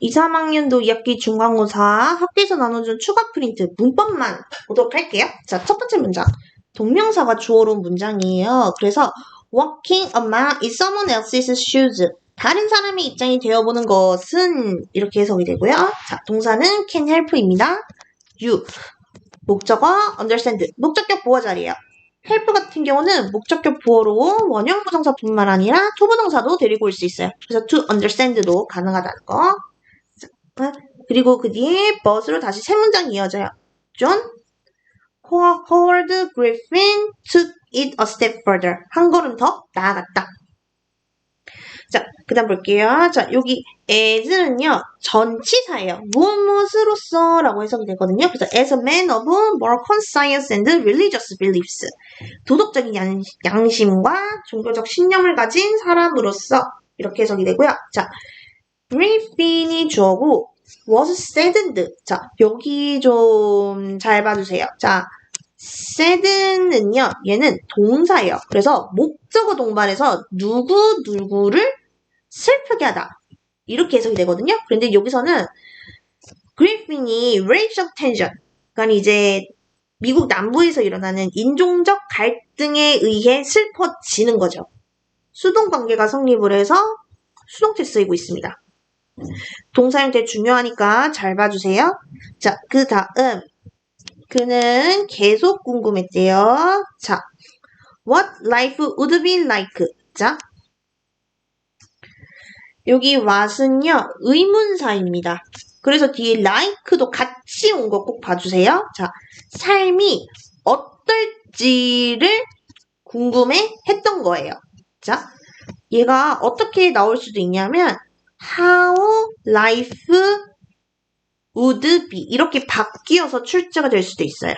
2, 3학년도 2학기 중간고사 학교에서 나눠준 추가 프린트 문법만 보도록 할게요. 자, 첫 번째 문장. 동명사가 주어로 온 문장이에요. 그래서 walking a mile is someone else's shoes. 다른 사람의 입장이 되어보는 것은 이렇게 해석이 되고요. 자, 동사는 can help입니다. you. 목적어 understand. 목적격 보호 자리예요. help 같은 경우는 목적격 보호로 원형 부정사뿐만 아니라 투부정사도 데리고 올 수 있어요. 그래서 to understand도 가능하다는 거. 자, 그리고 그 뒤에 but으로 다시 세 문장 이어져요. John Howard Griffin took it a step further. 한 걸음 더 나아갔다. 자, 그 다음 볼게요. 자, 여기 as는요, 전치사예요. 무엇 무엇으로서 라고 해석이 되거든요. 그래서 as a man of moral conscience and religious beliefs. 도덕적인 양, 양심과 종교적 신념을 가진 사람으로서 이렇게 해석이 되고요. 자, Griffin이 주어고 was saddened. 자, 여기 좀 잘 봐주세요. 자, sadden은요, 얘는 동사예요. 그래서 목적어 동반해서 누구 누구를 슬프게 하다. 이렇게 해석이 되거든요. 그런데 여기서는 그리핀이 racial tension, 그러니까 이제 미국 남부에서 일어나는 인종적 갈등에 의해 슬퍼지는 거죠. 수동 관계가 성립을 해서 수동태 쓰이고 있습니다. 동사 형태 중요하니까 잘 봐주세요. 자, 그 다음 그는 계속 궁금했대요. 자, what life would be like? 자, 여기 what은요, 의문사입니다. 그래서 뒤에 like도 같이 온 거 꼭 봐주세요. 자, 삶이 어떨지를 궁금해 했던 거예요. 자, 얘가 어떻게 나올 수도 있냐면, how life would be 이렇게 바뀌어서 출제가 될 수도 있어요.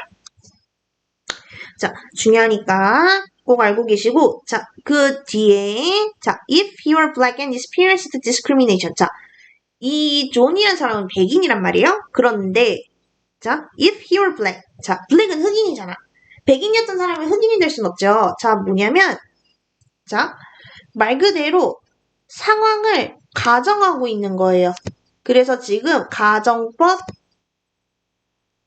자, 중요하니까 꼭 알고 계시고 자, 그 뒤에 자, if you are black and experienced discrimination 자, 이 존이라는 사람은 백인이란 말이에요. 그런데 자, if you are black 자, 블랙은 흑인이잖아. 백인이었던 사람이 흑인이 될 순 없죠. 자, 뭐냐면 자, 말 그대로 상황을 가정하고 있는 거예요. 그래서 지금 가정법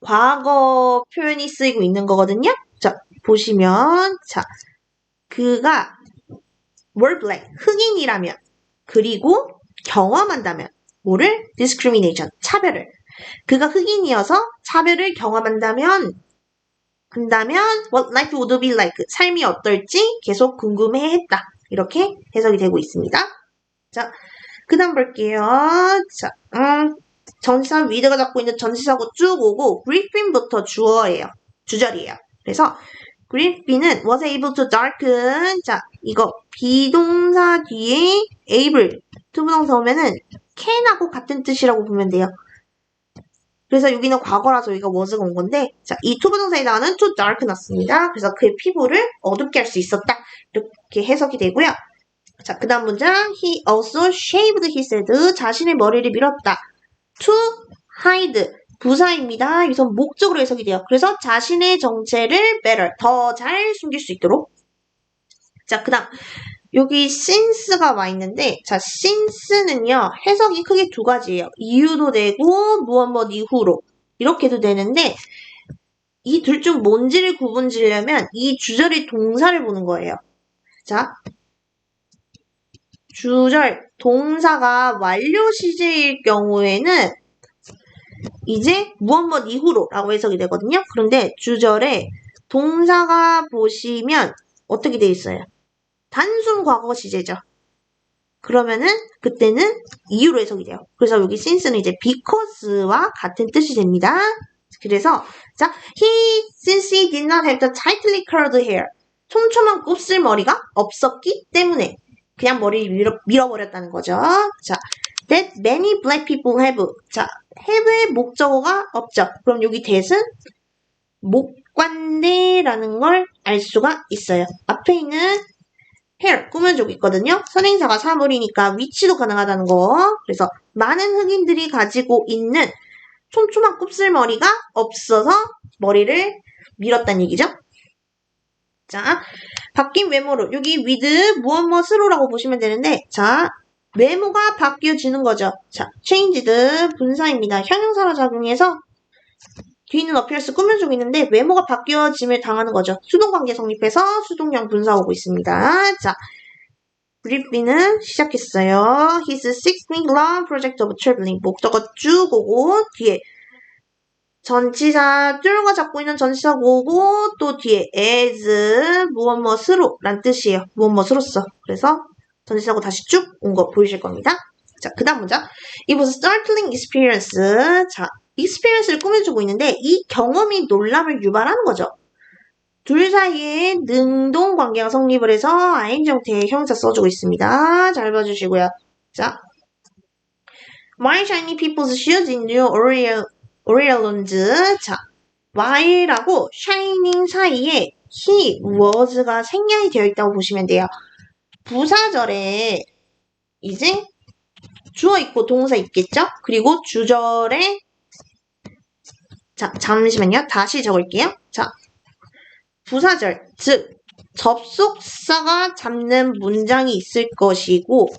과거 표현이 쓰이고 있는 거거든요. 자, 보시면 자, 그가 were black, 흑인이라면 그리고 경험한다면 뭐를? discrimination, 차별을. 그가 흑인이어서 차별을 경험한다면 한다면 what life would be like, 삶이 어떨지 계속 궁금해했다. 이렇게 해석이 되고 있습니다. 자, 그 다음 볼게요. 자, 음, 전치사 위드가 잡고 있는 전치사고 쭉 오고 그리핀부터 주어예요. 주절이에요. 그래서 그리핀은 was able to darken 자 이거 비동사 뒤에 able 투부동사 오면은 can하고 같은 뜻이라고 보면 돼요. 그래서 여기는 과거라서 여기가 was가 온 건데 자 이 투부동사에 나오는 to dark 났습니다. 그래서 그의 피부를 어둡게 할 수 있었다. 이렇게 해석이 되고요. 자, 그 다음 문장. He also shaved his head. 자신의 머리를 밀었다. To hide. 부사입니다. 여기서 목적으로 해석이 돼요. 그래서 자신의 정체를 better. 더 잘 숨길 수 있도록. 자, 그 다음. 여기 since가 와 있는데, 자, since는요, 해석이 크게 두 가지예요. 이유도 되고, 무엇 무엇 이후로. 이렇게도 되는데, 이 둘 중 뭔지를 구분 지려면 이 주절의 동사를 보는 거예요. 자, 주절 동사가 완료 시제일 경우에는 이제 무엇 무엇 이후로 라고 해석이 되거든요. 그런데 주절에 동사가 보시면 어떻게 돼 있어요? 단순 과거 시제죠. 그러면은 그때는 이유로 해석이 돼요. 그래서 여기 since는 이제 because와 같은 뜻이 됩니다. 그래서 자, he since he did not have the tightly curled hair 촘촘한 곱슬머리가 없었기 때문에 그냥 머리를 밀어, 밀어버렸다는 거죠. 자, that many black people have. 자, have의 목적어가 없죠. 그럼 여기 that은 목관대라는 걸 알 수가 있어요. 앞에 있는 hair 꾸며주고 있거든요. 선행사가 사물이니까 위치도 가능하다는 거. 그래서 많은 흑인들이 가지고 있는 촘촘한 곱슬머리가 없어서 머리를 밀었다는 얘기죠. 자, 바뀐 외모로 여기 with 무엇 무엇으로라고 보시면 되는데 자 외모가 바뀌어지는 거죠. 자, changed 분사입니다. 형용사로 작용해서 뒤는 appearance 꾸며주고 있는데 외모가 바뀌어짐을 당하는 거죠. 수동관계 성립해서 수동형 분사 오고 있습니다. 자, 브리피는 시작했어요. His six-week long project of traveling. 목적어 쭉 오고 뒤에 전치사 뚫고 잡고 있는 전치사 오고 또 뒤에 as 무엇 무엇으로 란 뜻이에요. 무엇 무엇으로써. 그래서 전치사고 다시 쭉 온 거 보이실 겁니다. 자, 그 다음 문장. It was startling experience. 자, experience를 꾸며주고 있는데 이 경험이 놀람을 유발하는 거죠. 둘 사이에 능동 관계가 성립을 해서 ing 형태의 형사 써주고 있습니다. 잘 봐주시고요. 자, Why shiny people's shoes in New Orleans? Orleans? 자, while하고 shining 사이에 he was가 생략이 되어 있다고 보시면 돼요. 부사절에 이제 주어 있고 동사 있겠죠? 그리고 주절에 자, 잠시만요. 다시 적을게요. 자, 부사절, 즉 접속사가 잡는 문장이 있을 것이고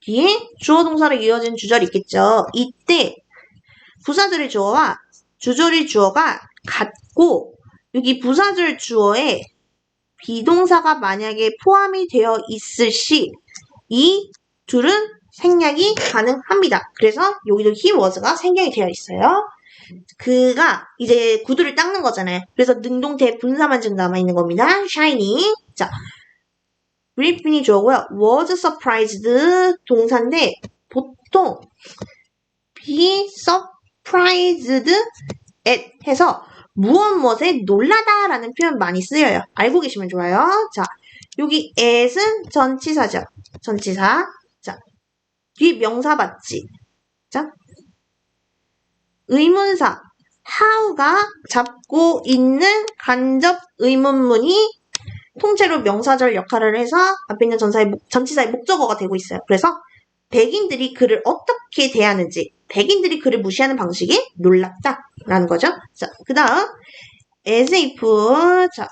뒤에 주어 동사로 이어진 주절이 있겠죠. 이때 부사절의 주어와 주절의 주어가 같고 여기 부사절 주어에 비동사가 만약에 포함이 되어 있을 시 이 둘은 생략이 가능합니다. 그래서 여기도 he was가 생략이 되어 있어요. 그가 이제 구두를 닦는 거잖아요. 그래서 능동태 분사만 지금 남아있는 겁니다. shiny. 자, briefly 주어고요. was surprised 동사인데 보통 be surprised at 해서 무엇 무엇에 놀라다라는 표현 많이 쓰여요. 알고 계시면 좋아요. 자, 여기 at은 전치사죠. 전치사. 자, 뒤에 명사 받지. 자, 의문사 how가 잡고 있는 간접 의문문이 통째로 명사절 역할을 해서 앞에 있는 전사의 목- 전치사의 목적어가 되고 있어요. 그래서 백인들이 그를 어떻게 대하는지, 백인들이 그를 무시하는 방식이 놀랍다라는 거죠. 자, 그 다음 as if, 자,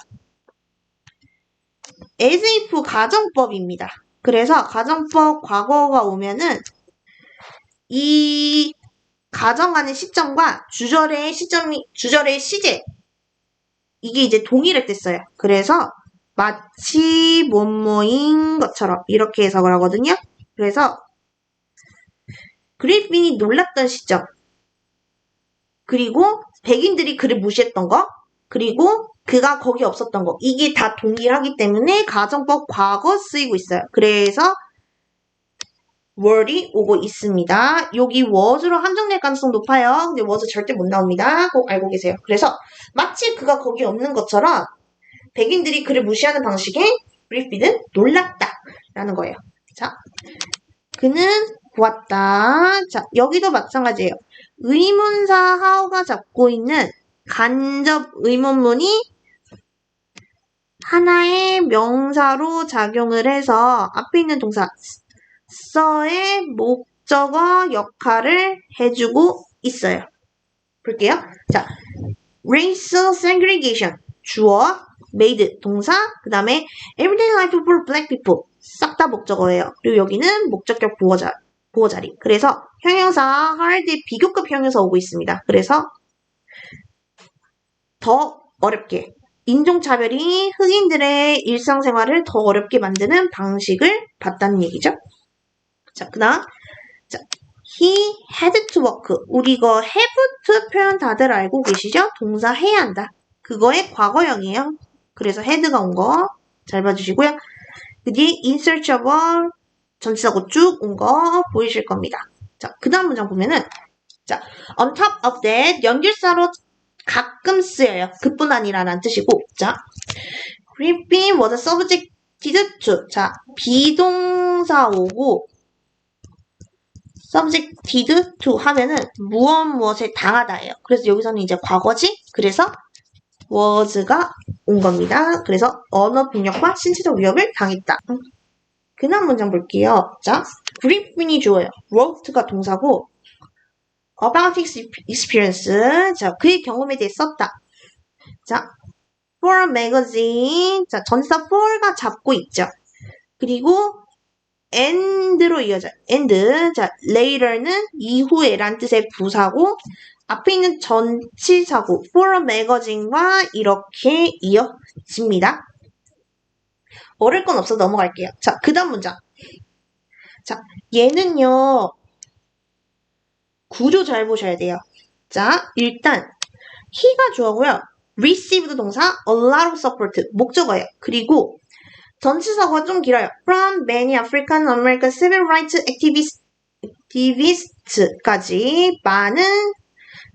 as if 가정법입니다. 그래서 가정법 과거가 오면은 이 가정하는 시점과 주절의 시점이 주절의 시제 이게 이제 써요. 그래서 마치 뭐뭐인 것처럼 이렇게 해석을 하거든요. 그래서 그리핀이 놀랐던 시점 그리고 백인들이 그를 무시했던 거 그리고 그가 거기 없었던 거 이게 다 동일하기 때문에 가정법 과거 쓰이고 있어요. 그래서 word이 오고 있습니다. 여기 was로 함정될 가능성 높아요. 근데 was 절대 못 나옵니다. 꼭 알고 계세요. 그래서 마치 그가 거기 없는 것처럼 백인들이 그를 무시하는 방식에 브리피는 놀랐다 라는 거예요. 자, 그는 보았다. 자, 여기도 마찬가지예요. 의문사 how가 잡고 있는 간접 의문문이 하나의 명사로 작용을 해서 앞에 있는 동사 써의 목적어 역할을 해주고 있어요. 볼게요. 자, racial segregation 주어, made 동사, 그 다음에 everyday life for black people 싹 다 목적어예요. 그리고 여기는 목적격 보호자, 보호자리. 그래서 형용사 hard의 비교급 형용사 오고 있습니다. 그래서 더 어렵게 인종차별이 흑인들의 일상생활을 더 어렵게 만드는 방식을 봤다는 얘기죠. 자, 그 다음. 자, he had to work. 우리 이거 have to 표현 다들 알고 계시죠? 동사 해야 한다. 그거의 과거형이에요. 그래서 had가 온 거 잘 봐주시고요. 그 뒤에 in search of 전치사고 쭉 온 거 보이실 겁니다. 자, 그 다음 문장 보면은 자, on top of that 연결사로 가끔 쓰여요. 그뿐 아니라는 뜻이고 자, Griffin was subjected to 자, 비동사 오고 subjected to 하면은 무엇 무엇에 당하다예요. 그래서 여기서는 이제 과거지. 그래서 was가 온 겁니다. 그래서 언어 폭력과 신체적 위협을 당했다. 그 다음 문장 볼게요. 자, Griffin이 주어요. wrote가 동사고 about experience. 자, 그의 경험에 대해 썼다. 자, for a magazine. 자, 전사 for가 잡고 있죠. 그리고 and로 이어져. and. 자, later는 이후에란 뜻의 부사고, 앞에 있는 전치사고, for a magazine과 이렇게 이어집니다. 어릴 건 없어 넘어갈게요. 자, 그 다음 문장. 자, 얘는요, 구조 잘 보셔야 돼요. 자, 일단, he가 주어고요. receive도 동사, a lot of support, 목적어예요. 그리고, 전치사가 좀 길어요. From many African American civil rights activists, activists까지 많은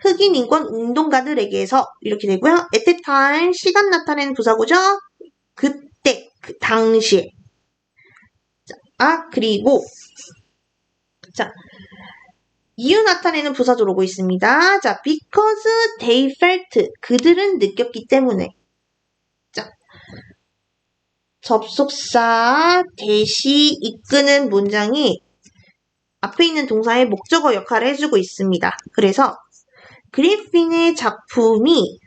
흑인 인권 운동가들에게서 이렇게 되고요. At the time, 시간 나타내는 부사고죠. 그때, 그 당시에. 자, 아, 그리고 자, 이유 나타내는 부사절 오고 있습니다. 자, because they felt. 그들은 느꼈기 때문에. 자, 접속사 대시 이끄는 문장이 앞에 있는 동사의 목적어 역할을 해주고 있습니다. 그래서 그리핀의 작품이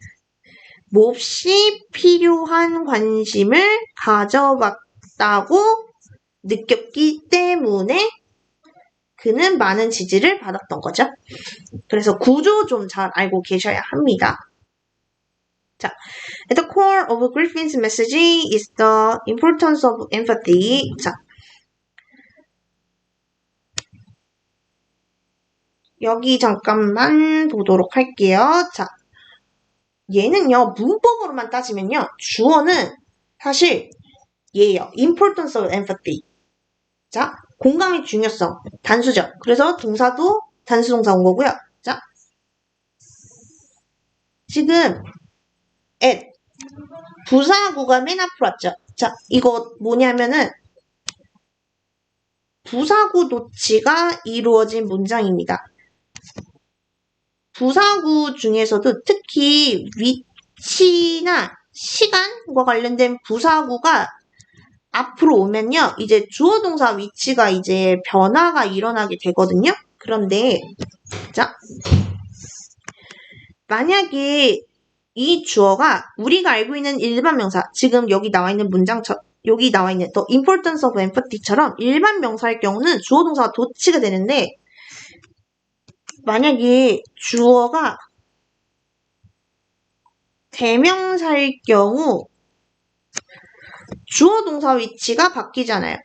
몹시 필요한 관심을 가져왔다고 느꼈기 때문에 그는 많은 지지를 받았던 거죠. 그래서 구조 좀 잘 알고 계셔야 합니다. 자, at the core of Griffin's message is the importance of empathy. 자, 여기 잠깐만 보도록 할게요. 자, 얘는요, 문법으로만 따지면요, 주어는 사실 얘예요. importance of empathy. 자, 공감의 중요성, 단수죠. 그래서 동사도 단수 동사 온 거고요. 자, 지금 at 부사구가 맨 앞으로 왔죠. 자, 이거 뭐냐면은 부사구 도치가 이루어진 문장입니다. 부사구 중에서도 특히 위치나 시간과 관련된 부사구가 앞으로 오면요. 이제 주어 동사 위치가 이제 변화가 일어나게 되거든요. 그런데 자 만약에 이 주어가 우리가 알고 있는 일반 명사 지금 여기 나와 있는 문장처 여기 나와 있는 the importance of empathy처럼 일반 명사일 경우는 주어 동사가 도치가 되는데 만약에 주어가 대명사일 경우 주어 동사 위치가 바뀌잖아요.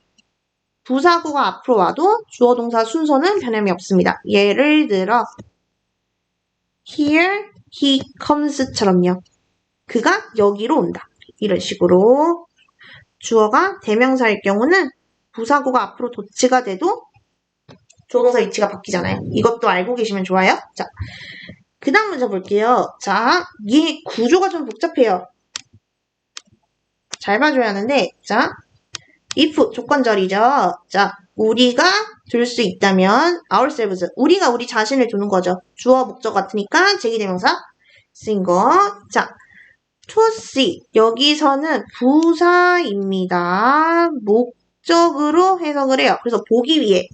부사구가 앞으로 와도 주어 동사 순서는 변함이 없습니다. 예를 들어 here he comes처럼요. 그가 여기로 온다. 이런 식으로 주어가 대명사일 경우는 부사구가 앞으로 도치가 돼도 주어 동사 위치가 바뀌잖아요. 이것도 알고 계시면 좋아요. 자, 그 다음 문제 볼게요. 자, 이 구조가 좀 복잡해요. 잘 봐줘야 하는데, 자, if 조건절이죠. 자, 우리가 둘 수 있다면 ourselves, 우리가 우리 자신을 두는 거죠. 주어 목적 같으니까 제기대명사 쓰인 거. 자, to see 여기서는 부사입니다. 목적으로 해석을 해요. 그래서 보기 위해.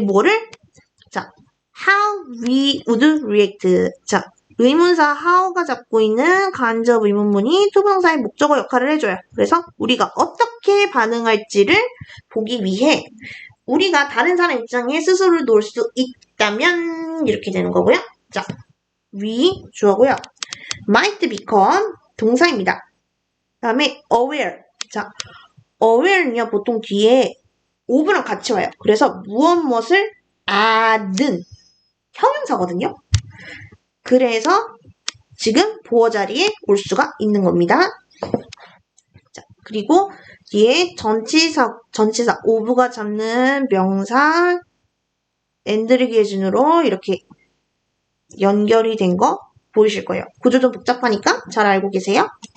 뭐를? 자, how we would react. 자, 의문사 how가 잡고 있는 간접 의문문이 투부정사의 목적어 역할을 해줘요. 그래서 우리가 어떻게 반응할지를 보기 위해 우리가 다른 사람 입장에 스스로를 놓을 수 있다면 이렇게 되는 거고요. 자, we 주어고요. might become 동사입니다. 다음에 aware. 자, aware는요 보통 뒤에 of랑 같이 와요. 그래서 무엇 무엇을 아는 형용사거든요. 그래서 지금 보어 자리에 올 수가 있는 겁니다. 자, 그리고 뒤에 전치사, 전치사, 오브가 잡는 명사, 엔드를 기준으로 이렇게 연결이 된 거 보이실 거예요. 구조 좀 복잡하니까 잘 알고 계세요.